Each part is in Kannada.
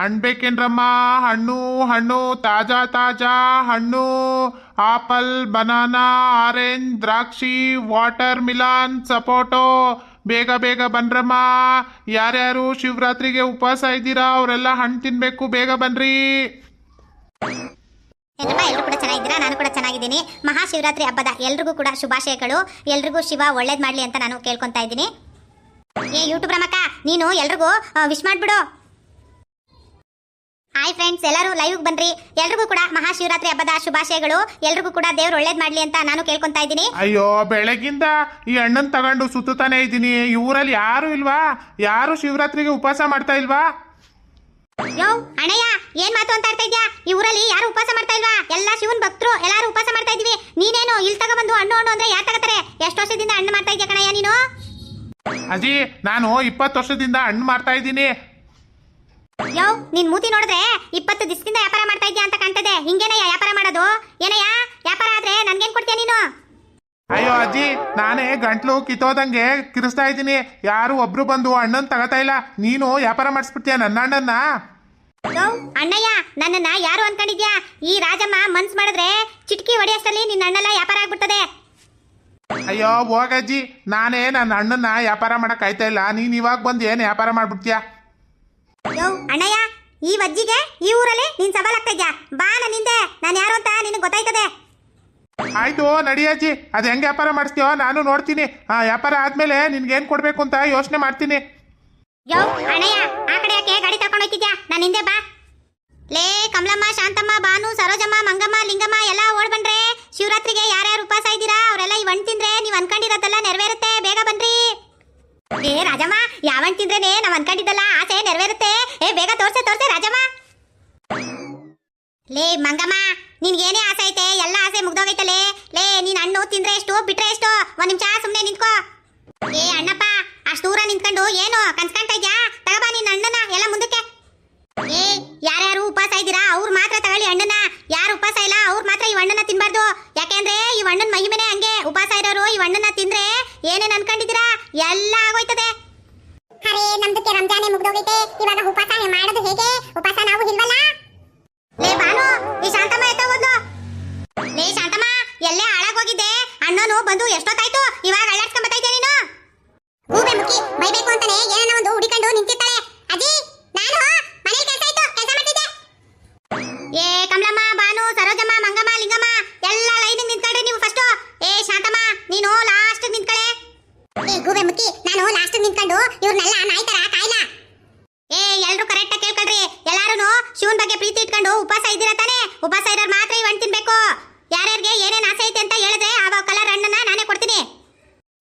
ಹಣ್ಣು ಬೇಕೇನ್ರಮ್ಮ ಹಣ್ಣು ಹಣ್ಣು, ತಾಜಾ ತಾಜಾ ಹಣ್ಣು, ಆಪಲ್, ಬನಾನಾ, ಆರೆಂಜ್, ದ್ರಾಕ್ಷಿ, ವಾಟರ್ ಮಿಲಾನ್, ಸಪೋಟೋ. ಬೇಗ ಬೇಗ ಬನ್ರಮ್ಮ. ಯಾರ್ಯಾರು ಶಿವರಾತ್ರಿಗೆ ಉಪವಾಸ ಇದ್ದೀರಾ, ಅವರೆಲ್ಲ ಹಣ್ಣು ತಿನ್ಬೇಕು. ಬೇಗ ಬನ್ರಿ. ಏನಮ್ಮ ಎಲ್ಲರೂ ಕೂಡ ಚೆನ್ನಾಗಿದ್ದೀರಾ? ನಾನು ಕೂಡ ಚೆನ್ನಾಗಿದ್ದೀನಿ. ಮಹಾಶಿವರಾತ್ರಿ ಹಬ್ಬದ ಎಲ್ರಿಗೂ ಕೂಡ ಶುಭಾಶಯಗಳು. ಎಲ್ರಿಗೂ ಶಿವ ಒಳ್ಳೇದು ಮಾಡ್ಲಿ ಅಂತ ನಾನು ಕೇಳ್ಕೊಂತಾ ಇದ್ದೀನಿ. ಏ ಯೂಟ್ಯೂಬ್ ರಮಕ್ಕ, ನೀನು ಎಲ್ರಿಗೂ ವಿಶ್ ಮಾಡ್ಬಿಡು. ಹಾಯ್ ಫ್ರೆಂಡ್ಸ್ ಎಲ್ಲರೂ ಲೈವ್ ಬನ್ರಿ. ಎಲ್ರಿಗೂ ಕೂಡ ಮಹಾಶಿವರಾತ್ರಿ ಹಬ್ಬದ ಶುಭಾಶಯಗಳು. ಎಲ್ರಿಗೂ ಕೂಡ ದೇವ್ರು ಒಳ್ಳೇದ್ ಮಾಡ್ಲಿ ಅಂತ ನಾನು ಕೇಳ್ಕೊಂತಾ ಇದ್ದೀನಿ. ಅಯ್ಯೋ ಬೆಳಗಿಂದ ಈ ಅಣ್ಣನ್ ತಗೊಂಡು ಸುತ್ತಾನೆ ಇದ್ದೀನಿ. ಇವರಲ್ಲಿ ಯಾರು ಇಲ್ವಾ? ಯಾರು ಶಿವರಾತ್ರಿಗೆ ಉಪವಾಸ ಮಾಡ್ತಾ ಇಲ್ವಾ? ಯೋ ಅಣ್ಣಯ್ಯ ಏನ್ ಮಾತು ಅಂತ ಹೇಳ್ತಾ ಇದ್ಯಾ? ಈ ಊರಲ್ಲಿ ಯಾರು ಉಪವಾಸ ಮಾಡ್ತಾ ಇಲ್ವಾ? ಎಲ್ಲಾ ಶಿವನ್ ಭಕ್ತರು ಎಲ್ಲಾರು ಉಪವಾಸ ಮಾಡ್ತಾ ಇದೀವಿ. ನೀನೇನು ಇಲ್ಲಿ ತಗೊಂಡ್ಬಂದು ಹಣ್ಣು ಹಣ್ಣು ಅಂದ್ರೆ ಯಾರು ತಗತಾರೆ? ಎಷ್ಟು ವರ್ಷದಿಂದ ಹಣ್ಣು ಮಾಡ್ತಾ ಇದ್ಯಾ ಕಣಯ್ಯ ನೀನು? ಅಜ್ಜಿ ನಾನು ಇಪ್ಪತ್ತು ವರ್ಷದಿಂದ ಹಣ್ಣು ಮಾಡ್ತಾ ಇದ್ದೀನಿ. ಯೋ ನಿನ್ ಮೂತಿ ನೋಡಿದ್ರೆ ಇಪ್ಪತ್ತು ದಿವಸದಿಂದ ವ್ಯಾಪಾರ ಮಾಡ್ತಾ ಇದ್ಯಾ ಅಂತ ಕಾಣ್ತದೆ. ಹಿಂಗೇನಯ್ಯ ವ್ಯಾಪಾರ ಮಾಡೋದು? ಏನಯ್ಯ? ವ್ಯಾಪಾರ ಆದ್ರೆ ನನ್ಗೇನ್ ಕೊಡ್ತೀಯ ನೀನು? ಅಯ್ಯೋ ಅಜ್ಜಿ ನಾನೇ ಗಂಟ್ಲು ಕಿತ್ತೋದಂಗೆ ಕಿರಿಸ್ತಾ ಇದ್ದೀನಿ. ಯಾರು ಒಬ್ರು ಬಂದು ಅಣ್ಣನ್ ತಗೋತಾ ಇಲ್ಲ. ನೀನು ವ್ಯಾಪಾರ ಮಾಡಿಸ್ಬಿಡ್ತೀಯ ನನ್ನ ಅಣ್ಣನ್ನ? ಯೋ ಅಣ್ಣಯ್ಯ ನನ್ನನ್ನ ಯಾರು ಅನ್ಕೊಂಡಿದ್ಯಾ? ಈ ರಾಜಮ್ಮ ಮನ್ಸ್ ಮಾಡಿದ್ರೆ ಚಿಟ್ಕಿ ಹೊಡೆಯಷ್ಟರಲ್ಲಿ ನಿನ್ನ ಅಣ್ಣಲ್ಲ ವ್ಯಾಪಾರ ಆಗ್ಬಿಡ್ತದೆ. ಅಯ್ಯೋ ಹೋಗಜ್ಜಿ ನಾನೇ ನನ್ನ ಅಣ್ಣನ್ನ ವ್ಯಾಪಾರ ಮಾಡಕ್ ಆಯ್ತಾ ಇಲ್ಲ. ನೀನ್ ಇವಾಗ ಬಂದು ಏನ್ ವ್ಯಾಪಾರ ಮಾಡ್ಬಿಡ್ತೀಯ? ಯೋ ಅಣ್ಣಯ್ಯ ಈ ವಜ್ಜಿಗೆ ಈ ಊರಲ್ಲಿ ನೀನ್ ಆಗ್ತಾ ಬಾ ನನ್ನ ಹಿಂದೆ ನಾನು ಯಾರು ಅಂತ ನಿನಗೆ ಗೊತ್ತಾಯ್ತದೆ? ಆಯ್ತು ನಡಿ ಅಜ್ಜಿ. ಅದು ಹೆಂಗೆ ವ್ಯಾಪಾರ ಮಾಡ್ತೀಯೋ ನಾನು ನೋಡ್ತೀನಿ. ಆ ವ್ಯಾಪಾರ ಆದ್ಮೇಲೆ ನಿನ್ಗೇನ್ ಕೊಡ್ಬೇಕು ಅಂತ ಯೋಚನೆ ಮಾಡ್ತೀನಿ. ಯೋ ಅಣ್ಣಯ್ಯ ಆ ಕಡೆ ಯಾಕೆ ಗಾಡಿ ತಗೊಂಡು ಹೋಗ್ತಿದ್ಯಾ ನಾನು ಹಿಂದೆ ಬಾ. ಲೇ ಕಮಲಮ್ಮ ಶಾಂತಮ್ಮ ಬಾನು ಸರೋಜಮ್ಮ ಮಂಗಮ್ಮ ಲಿಂಗಮ್ಮ ಎಲ್ಲ ಓಡ್ ಬನ್ರೆ ಶಿವರಾತ್ರಿಗೆ ಯಾರ್ಯಾರು ಉಪವಾಸ ಇದ್ದೀರಾ? ಅವರೆಲ್ಲ ಈ ಹಣ್ಣು ತಿಂದ್ರೆ ನೀವು ಅನ್ಕೊಂಡಿರೋದೆಲ್ಲ ನೆರವೇರುತ್ತೆ. ಬೇಗ ಬನ್ರಿ. ಏ ರಾಜಮ್ಮ ಯಾವ ಹಣ್ಣು ತಿಂದ್ರೇನೆ ನಾವ್ ಅನ್ಕೊಂಡಿದ್ದಲ್ಲ ಲೇ, ಮಂಗಮ್ಮ, ನಿನ್ಗೇನೇ ಆಸೆ ಐತೆ? ಎಲ್ಲ ಆಸೆ ಮುಗ್ದೋಗೈತಲೇ? ಲೇ, ನೀನ್ ಹಣ್ಣು ತಿಂದ್ರೆ ಎಷ್ಟು, ಬಿಟ್ರೆ ಎಷ್ಟು? ಒಂದ್ ನಿಮಿಷ ಸುಮ್ನೆ ನಿಂತ್ಕೋ. ಏ, ಅಣ್ಣಪ್ಪ, ಅಷ್ಟು ದೂರ ನಿಂತ್ಕೊಂಡು ಏನು ಕನ್ಸ್ಕೊಂತ ಇದ್ಯಾ? ತಗಬಾ ನಿನ್ನ ಅಣ್ಣನ ಎಲ್ಲ ಮುಂದಕ್ಕೆ. ಏ, ಯಾರ್ಯಾರು ಉಪವಾಸ ಇದ್ದೀರಾ, ಅವ್ರು ಮಾತ್ರ ತಗೊಳ್ಳಿ ಹಣ್ಣನ್ನ. ಬಂದು ಎಷ್ಟೊತ್ತಾಯ್ತು? ಇವಾಗ ಅಳ್ಳಾಡ್ಸ್ಕೊಂಡ್ ಬರ್ತಾ ನೀನು? ಹೂವೆ ಮುಖಿ ಬೈಬೇಕು ಅಂತಾನೆ ಏನನ್ನ ಒಂದು ಹುಡಿಕೊಂಡು ನಿಂತಿರ್ತಾಳೆ. ಅಜ್ಜಿ, ನಾನು ಮನೇಲಿ ಕೆಲಸ ಇತ್ತು ಕೆಲಸ ಮಾಡ್ತಿದ್ದೆ. ಏ ಕಮಲಮ್ಮ ಬಾನು ಸರೋಜಮ್ಮ, ಮಂಗಮ್ಮ, ಲಿಂಗಮ್ಮ, ಎಲ್ಲ ಲೈನ್ ನಿಂತ್ಕೊಳ್ರಿ ನೀವು ಫಸ್ಟ್ ಏ ಶಾಂತಮ್ಮ, ನೀನು ಲಾಸ್ಟ್ ನಿಂತ್ಕಳೆ. ಏ ಗೂಬೆ ಮುಖಿ ನಾನು ಲಾಸ್ಟ್ ನಿಂತ್ಕೊಂಡು ಇವ್ರನ್ನೆಲ್ಲ ನಾಯಿ ತರ ಏ ಎಲ್ಲರೂ ಕರೆಕ್ಟ್ ಆಗಿ ಕೇಳ್ಕೊಳ್ರಿ. ಎಲ್ಲಾರು ಶಿವನ್ ಬಗ್ಗೆ ಪ್ರೀತಿ ಇಟ್ಕೊಂಡು ಉಪವಾಸ ಇದ್ದೀರಾ ತಾನೇ? ಉಪವಾಸ ಇರೋರು ಮಾತ್ರ ಈ ಹಣ್ಣು ತಿನ್ಬೇಕು ಯಾರ್ಯಾರಿಗೆ ಏನೇನ್ ಆಸೆ ಐತೆ ಅಂತ ಹೇಳಿದ್ರೆ ಆ ಕಲರ್ ಹಣ್ಣನ್ನ ನಾನೇ ಕೊಡ್ತೀನಿ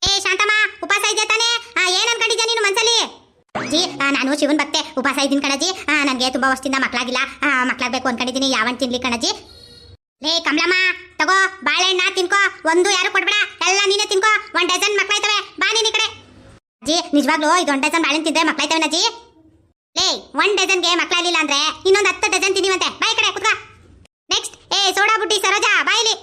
ಏ ಶಾಂತಮ್ಮ ಉಪವಾಸ ಇದೆಯಾ ತಾನೇ ಆ, ಏನ್ ಅನ್ಕೊಂಡಿದ್ಯಾ ನೀನು ಮನ್ಸಲ್ಲಿ ಜಿ ಆ, ನಾನು ಶಿವನ್ ಭಕ್ತೆ ಉಪವಾಸ ಇದ್ದೀನಿ ಕಣಜಿ ನನಗೆ ತುಂಬ ವರ್ಷದಿಂದ ಮಕ್ಕಳಾಗಿಲ್ಲ ಮಕ್ಕಳಾಗಬೇಕು ಅನ್ಕೊಂಡಿದ್ದೀನಿ. ಯಾವ ಹಣ್ಣು ತಿನ್ಲಿ ಕಣಜಿ ಲೇ, ಕಮಲಮ್ಮ, ತಗೋ, ಬಾಳೆಹಣ್ಣ ತಿನ್ಕೋ. ಒಂದು ಯಾರು ಕೊಡ್ಬೇಡ. ಎಲ್ಲ ನೀನೇ ತಿನ್ಕೋ. ಒನ್ ಡಜನ್ ಮಕ್ಕಳಾಯ್ತವೆ ಬಾ ನೀನ್ ಈ ಕಡೆ. ಅಜ್ಜಿ, ನಿಜವಾಗ್ಲೂ ಇದು ಒನ್ ಡಜನ್ ಬಾಳೆಹಣ್ಣು ತಿಂದ್ರೆ ಮಕ್ಕಳಾಯ್ತವೆ ನಜ್ಜಿ ಲೇ ಒನ್ ಡಜನ್ಗೆ ಮಕ್ಳಾಗ್ಲಿಲ್ಲ ಅಂದ್ರೆ ಇನ್ನೊಂದು ಹತ್ತು ಡಜನ್ ತಿನ್ನಿವಂತೆ. ಬಾಯ್ ಕಡೆ, ಕುತ್ಕ. ನೆಕ್ಸ್ಟ್ ಏ, ಸೋಡಾ ಬುಟ್ಟಿ, ಸರೋಜಾ ಬಾಯಿಲಿ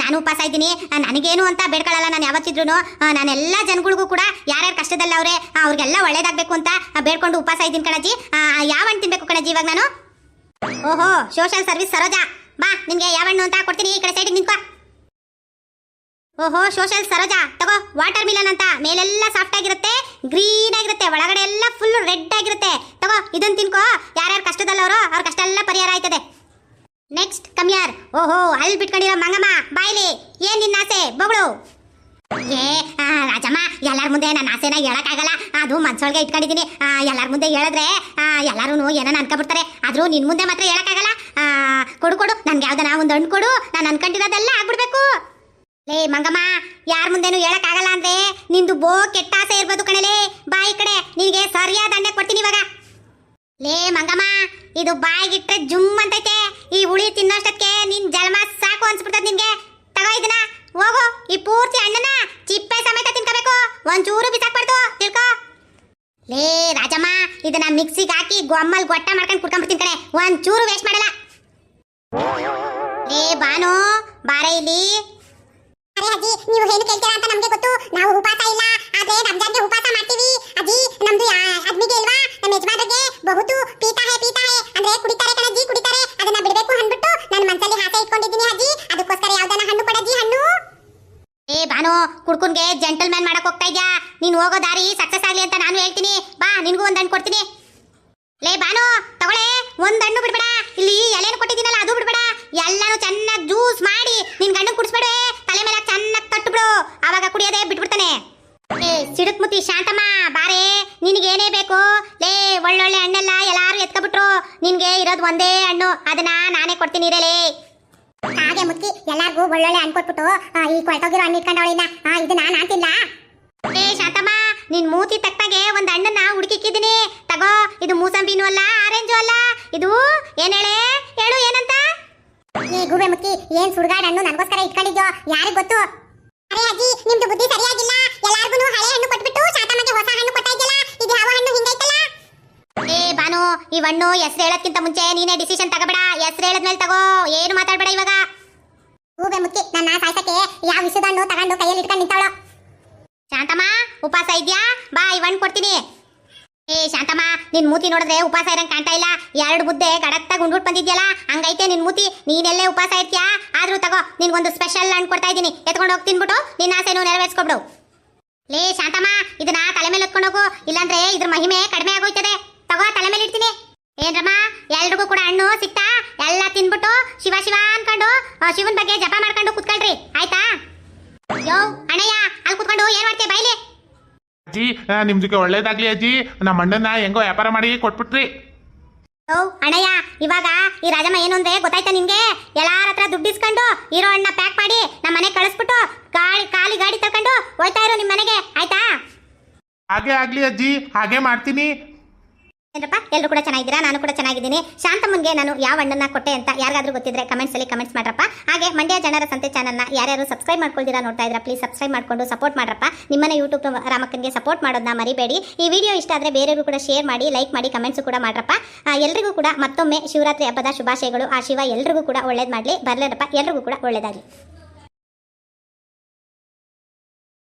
ನಾನು ಉಪವಾಸ ಇದ್ದೀನಿ. ನನಗೇನು ಅಂತ ಬೇಡ್ಕೊಳ್ಳಲ್ಲ ನಾನು ಯಾವತ್ತಿದ್ರು ನಾನೆಲ್ಲ ಜನಗಳಿಗೂ ಕೂಡ ಯಾರ್ಯಾರು ಕಷ್ಟದಲ್ಲಿ ಅವ್ರೆ. ಅವ್ರಿಗೆಲ್ಲ ಒಳ್ಳೇದಾಗಬೇಕು ಅಂತ ಬೇಡ್ಕೊಂಡು ಉಪವಾಸ ಇದ್ದೀನಿ ಕಣಜಿ ಯಾವ ಹಣ್ಣು ತಿನ್ಬೇಕು ಕಣಜಿ ಇವಾಗ ನಾನು? ಓಹೋ ಸೋಷಿಯಲ್ ಸರ್ವಿಸ್ ಸರೋಜಾ. ಬಾ, ನಿನ್ಗೆ ಯಾವ ಹಣ್ಣು ಅಂತ ಕೊಡ್ತೀನಿ, ಈ ಕಡೆ ಸೈಡಿಗೆ ನಿಂತ್ಕೋ. ಓಹೋ ಸೋಷಲ್ ಸರೋಜಾ. ತಗೋ ವಾಟರ್ ಮಿಲನ್ ಅಂತ. ಮೇಲೆಲ್ಲ ಸಾಫ್ಟ್ ಆಗಿರುತ್ತೆ ಗ್ರೀನ್ ಆಗಿರುತ್ತೆ, ಒಳಗಡೆ ಎಲ್ಲ ಫುಲ್ ರೆಡ್ ಆಗಿರುತ್ತೆ. ತಗೋ ಇದನ್ನು ತಿನ್ಕೋ. ಯಾರ್ಯಾರು ಕಷ್ಟದಲ್ಲವರು ಅವ್ರ ಕಷ್ಟ ಎಲ್ಲ ಪರಿಹಾರ ಆಯ್ತದೆ. ನೆಕ್ಸ್ಟ್ ಕಮ್ಯಾರ್ ಓಹೋ, ಅಲ್ಲಿ ಬಿಟ್ಕೊಂಡಿರೋ ಮಂಗಮ್ಮ, ಬಾಯ್ಲಿ. ಏನ್ ನಿನ್ನ ಆಸೆ? ಏ ಎಲ್ಲಾರ ಮುಂದೆ ನನ್ನ ಆಸೆನ ಹೇಳಕ್ಕಾಗಲ್ಲ. ಅದು ಮನ್ಸೊಳಗೆ ಇಟ್ಕೊಂಡಿದ್ದೀನಿ ಎಲ್ಲರ ಮುಂದೆ ಹೇಳಿದ್ರೆ ಎಲ್ಲಾರು ಏನೋ ಅನ್ಕೊಬಿಡ್ತಾರೆ. ಆದ್ರೂ ನಿನ್ನ ಮುಂದೆ ಮಾತ್ರ ಹೇಳಕ್ಕಾಗಲ್ಲ. ಕೊಡು ಕೊಡು. ನನ್ಗೆ ಯಾವ್ದನ ಒಂದು ಹಣ್ಣು ಕೊಡು. ನಾನು ಅನ್ಕೊಂಡಿರೋದೆಲ್ಲ ಆಗ್ಬಿಡ್ಬೇಕು. ಲೇ, ಮಂಗಮ್ಮ, ಯಾರ ಮುಂದೆನೂ ಹೇಳಕ್ಕಾಗಲ್ಲ ಅಂದ್ರೆ ನಿಂದು ಬೋ ಕೆಟ್ಟ ಆಸೆ ಇರ್ಬೋದು ಕಣಲೇ. ಬಾ ಈ ಕಡೆ. ನಿನಗೆ ಸರಿಯಾದ ಅಂಡೆ ಕೊಡ್ತೀನಿ ಇವಾಗ. ಲೇ, ಮಂಗಮ್ಮ, ಇದು ಬಾಯಿಗಿಟ್ರೆ ಜುಮ್ ಅಂತೈತೆ. ಈ ಹುಳಿ ತಿನ್ನೋಷ್ಟಕ್ಕೆ ನಿನ್ ಜನ್ಮ ಸಾಕು ಅನ್ಸ್ಬಿಡ್ತದ ನಿನ್ಗೆ. ತಗೋ ಇದನ್ನ. ಹೋಗು, ಈ ಪೂರ್ತಿ ಅಣ್ಣನ ಒಂಚೂರು ಬಿಸಾಕ್ಬಾರ್ದು ತಿಳ್ಕೊ. ಲೇ ರಾಜಮ್ಮ, ಇದನ್ನ ಮಿಕ್ಸಿಗೆ ಹಾಕಿ ಗೊಮ್ಮಲ್ ಗೊಟ್ಟ ಮಾಡ್ಕೊಂಡು ಕುಡ್ಕೊಂಡ್ಬಿಡ್ತೀನಿ ಕಡೆ ಒಂಚೂರು ವೇಸ್ಟ್ ಮಾಡಲ್ಲ. ಲೇ ಬಾನು ಬಾರ ಇಲ್ಲಿ. ಅರೆ ಅಜ್ಜಿ, ನೀವು ಏನು ಕೇಳ್ತೀರಾ ಅಂತ ನಮಗೆ ಗೊತ್ತು. ನಾವು ಉಪವಾಸ ಇಲ್ಲ, ಆದ್ರೆ ರಂಜಾನ್ಗೆ ಉಪವಾಸ ಮಾಡ್ತೀವಿ. ಅಜ್ಜಿ, ನಮ್ದು ಅದ್ಮಿಗೆ ಇಲ್ವಾ? ನಮ್ಮ ಯಜಮಾನರಿಗೆ ಬಹುತು ಪೀತಾ ಹೇ ಪೀತಾ ಹೇ ಅಂದ್ರೆ ಕುಡಿತಾರೆ ಕಣಜ್ಜಿ, ಕುಡಿತಾರೆ. ಅದನ್ನ ಬಿಡಬೇಕು ಅಂದ್ಬಿಟ್ಟು ನನ್ನ ಮನಸ್ಸಲ್ಲಿ ಹಾಸೆ ಇಟ್ಕೊಂಡಿದ್ದೀನಿ ನೀನ್ ಹೋಗೋ ದಾರಿ ಸಕ್ಸಸ್ ಆಗ್ಲಿ ಅಂತ ನಾನು ಹೇಳ್ತೀನಿ. ಬಾ, ನಿನ್ಗೂ ಒಂದ್ ಹಣ್ಣು ಕೊಡ್ತೀನಿ. ಲೇ ಬಾನು ತಗೊಳೆ ಒಂದ್ ಹಣ್ಣು ಬಿಡ್ಬೇಡ. ಇಲ್ಲಿ ಎಲೆನು ಕೊಟ್ಟಿದ್ದೀನಲ್ಲ, ಅದು ಬಿಡ್ಬೇಡ. ಎಲ್ಲಾನು ಚೆನ್ನಾಗಿ ಜ್ಯೂಸ್ ಮಾಡಿ ನಿನ್ ಗಂಡು ಕುಡಿಸ್ಬೇಡ ತಲೆ ಮೇಲೆ ಚೆನ್ನಾಗಿ ತಟ್ಟುಬಿಡು ಅವಾಗ ಕುಡಿಯೋದೆ ಬಿಟ್ಬಿಡ್ತಾನೆ. ಏ ಸಿಡುಕ್ಮುತಿ ಶಾಂತಮ್ಮ, ಬಾರೆ. ನಿನಗೇನೇ ಬೇಕು. ಲೇ, ಒಳ್ಳೊಳ್ಳೆ ಹಣ್ಣೆಲ್ಲ ಎಲ್ಲಾರು ಎತ್ಕೊಬಿಟ್ರು. ನಿನ್ಗೆ ಇರೋದು ಒಂದೇ ಹಣ್ಣು. ಅದನ್ನ ನಾನೇ ಕೊಡ್ತೀನಿ, ಇರಲೇ. ಹಾಗೆ ಮುಕ್ಕಿ ಎಲ್ಲಾರ್ಗೂ ಒಳ್ಳೊಳ್ಳೆ ಅನ್ಕೊಟ್ಬಿಟ್ಟು ಈ ಕೊಳ್ತೋಗಿರೋ ಹಣ್ಣು ಇಟ್ಕೊಂಡವಳಿನ ಇದು ನಾನು ಅಂತಿಲ್ಲ ಏ, ಶಾಂತಮ್ಮ, ನಿನ್ ಮೂತಿ ತಕ್ಕಾಗೆ ಒಂದ್ ಹಣ್ಣನ್ನ ಹುಡುಕಿಕ್ಕಿದ್ದೀನಿ. ತಗೋ, ಇದು ಮೂಸಂಬಿನೂ ಅಲ್ಲ, ಆರೆಂಜು ಅಲ್ಲ. ಇದು, ಏನ್ ಹೇಳೆ? ಹೇಳು, ಏನಂತ? ಈ ಗೂಬೆ ಮುಕ್ಕಿ ಏನ್ ಸುಡ್ಗಾಡ್ ಹಣ್ಣು ನನಗೋಸ್ಕರ ಇಟ್ಕೊಂಡಿದ್ಯೋ? ಯಾರಿಗ್ ಗೊತ್ತು? ಅರೆ ಅಜ್ಜಿ ನಿಮ್ದು ಬುದ್ಧಿ ಸರಿಯಾಗಿಲ್ಲ. ಎಲ್ಲಾರ್ಗು ಹಳೆ ಹಣ್ಣು ಕೊಟ್ಬಿಟ್ಟು ಶಾತಮ್ಮಗೆ ಹೊಸ ಹಣ್ಣು ಕೊಟ್ಟ ಇದೆಯಲ್ಲ ಇದು ಯಾವ ಹಣ್ಣು ಹಿಂಗೈತಲ್ಲ ಬಾನು ಈ ಹಣ್ಣು ಹೆಸರು ಹೇಳೋದ್ಕಿಂತ ಮುಂಚೆ ನೀನೇ ಡಿಸಿಷನ್ ತಗೋಬೇಡ. ಹೆಸರು ಹೇಳದ್ಮೇಲೆ ತಗೋ. ಏನು ಮಾತಾಡಬೇಡ ಇವಾಗ. ಹೂವೆ ಮುಕ್ಕಿ ನನ್ನ ಸಾಯ್ಸಕ್ಕೆ ಯಾವ ವಿಷದ ಹಣ್ಣು ತಗೊಂಡು ಕೈಯಲ್ಲಿ ಇಟ್ಕೊಂಡು ನಿಂತವಳು ಶಾಂತಮ್ಮ ಉಪವಾಸ ಇದ್ಯಾ? ಬಾ ಈ ಹಣ್ಣು ಕೊಡ್ತೀನಿ. ಏ ಶಾಂತಮ್ಮ ನಿನ್ ಮೂತಿ ನೋಡಿದ್ರೆ ಉಪವಾಸ ಇರಂಗ್ ಕಾಣ್ತಾ ಇಲ್ಲ. ಎರಡು ಮುದ್ದೆ ಗಡತ್ತಾಗ ಉಂಡ್ಬಿಟ್ಟು ಬಂದಿದ್ಯಲ್ಲ? ಹಂಗೈತೆ ನಿನ್ ಮೂತಿ? ನೀನೆಲ್ಲೇ ಉಪವಾಸ ಇರ್ತೀಯಾ? ಆದ್ರೂ ತಗೋ ನಿನ್ಗೊಂದು ಸ್ಪೆಷಲ್ ಹಣ್ಣು ಕೊಡ್ತಾ ಇದ್ದೀನಿ. ಎತ್ಕೊಂಡು ಹೋಗಿ ತಿನ್ಬಿಟ್ಟು ನಿನ್ನ ಆಸೆನೂ ನೆರವೇರಿಸ್ಕೊಬಿಡು. ಲೇ ಶಾಂತಮ್ಮ ಇದನ್ನ ತಲೆ ಮೇಲೆ ಎತ್ಕೊಂಡು ಹೋಗು. ಇಲ್ಲಾಂದ್ರೆ ಇದ್ರ ಮಹಿಮೆ ಕಡಿಮೆ ಆಗೋಯ್ತದೆ ತಗೋ ತಲೆ ಮೇಲೆ ಇಡ್ತೀನಿ ಏನ್ರಮ್ಮ? ಎಲ್ರಿಗೂ ಕೂಡ ಹಣ್ಣು ಸಿಕ್ತಾ ಎಲ್ಲ ತಿನ್ಬಿಟ್ಟು ಶಿವ ಶಿವ ಅನ್ಕೊಂಡು ಶಿವನ ಬಗ್ಗೆ ಜಪ ಮಾಡ್ಕೊಂಡು ಕುತ್ಕೊಳ್ರಿ. ಆಯ್ತಾ? ಯೋ ಅಣ್ಣಯ್ಯ ಅಲ್ಲಿ ಕುತ್ಕೊಂಡು ಏನ್ ಮಾಡ್ತೀಯ ಬೈಲಿ? ಅಜ್ಜಿ ನಿಮ್ದಕ್ಕೆ ಒಳ್ಳೇದಾಗ್ಲಿ ಅಜ್ಜಿ. ನಮ್ಮ ಅಣ್ಣನ ಹೆಂಗೋ ವ್ಯಾಪಾರ ಮಾಡಿ ಕೊಟ್ಬಿಟ್ರಿ. ಓ ಅಣ್ಣಯ್ಯ ಇವಾಗ ಈ ರಾಜಮ್ಮ ಏನು ಅಂದ್ರೆ ಗೊತ್ತಾಯ್ತಾ ನಿಮ್ಗೆ? ಎಲ್ಲಾರ ಹತ್ರ ದುಡ್ಡು ಇಸ್ಕೊಂಡು ಇರೋ ಅಣ್ಣ ಪ್ಯಾಕ್ ಮಾಡಿ ನಮ್ಮ ಮನೆಗೆ ಕಳಿಸ್ಬಿಟ್ಟು ಗಾಳಿ ಖಾಲಿ ಗಾಡಿ ತಕೊಂಡು ಹೋಯ್ತಾ ಇರೋ ನಿಮ್ಮ ಮನೆಗೆ. ಆಯ್ತಾ? ಹಾಗೆ ಆಗ್ಲಿ ಅಜ್ಜಿ ಹಾಗೆ ಮಾಡ್ತೀನಿ. ಏನಪ್ಪ? ಎಲ್ಲರೂ ಕೂಡ ಚೆನ್ನಾಗಿದ್ದೀರಾ? ನಾನು ಕೂಡ ಚೆನ್ನಾಗಿದ್ದೀನಿ. ಶಾಂತಮ್ಮನ್ಗೆ ನಾನು ಯಾವ ಅಣ್ಣನ ಕೊಟ್ಟೆ ಅಂತ ಯಾರಿಗಾದ್ರೂ ಗೊತ್ತಿದ್ರೆ ಕಮೆಂಟ್ಸ್ ಅಲ್ಲಿ ಕಮೆಂಟ್ಸ್ ಮಾಡ್ರಪ್ಪ. ಹಾಗೆ ಮಂಡ್ಯ ಜನರ ಸಂತೆ ಚಾನಲ್ನ ಯಾರ್ಯಾರು ಸಬ್ಸ್ಕ್ರೈಬ್ ಮಾಡ್ಕೊಳ್ತೀರಾ ನೋಡ್ತಾ ಇದ್ರ ಪ್ಲೀಸ್ ಸಬ್ಸ್ಕ್ರೈಬ್ ಮಾಡ್ಕೊಂಡು ಸಪೋರ್ಟ್ ಮಾಡ್ರಪ್ಪ. ನಿಮ್ಮನ್ನ ಯೂಟ್ಯೂಬ್ ರಾಮಕ್ಕನ್ಗೆ ಸಪೋರ್ಟ್ ಮಾಡೋದನ್ನ ಮರಿಬೇಡಿ. ಈ ವಿಡಿಯೋ ಇಷ್ಟ ಆದರೆ ಬೇರೆಯವರು ಕೂಡ ಶೇರ್ ಮಾಡಿ ಲೈಕ್ ಮಾಡಿ ಕಮೆಂಟ್ಸ್ ಕೂಡ ಮಾಡ್ರಪ್ಪ. ಎಲ್ರಿಗೂ ಕೂಡ ಮತ್ತೊಮ್ಮೆ ಶಿವರಾತ್ರಿ ಹಬ್ಬದ ಶುಭಾಶಯಗಳು. ಆ ಶಿವ ಎಲ್ರಿಗೂ ಕೂಡ ಒಳ್ಳೇದು ಮಾಡಲಿ. ಬರ್ಲೇರಪ್ಪ ಎಲ್ರಿಗೂ ಕೂಡ ಒಳ್ಳೇದಾಗಲಿ.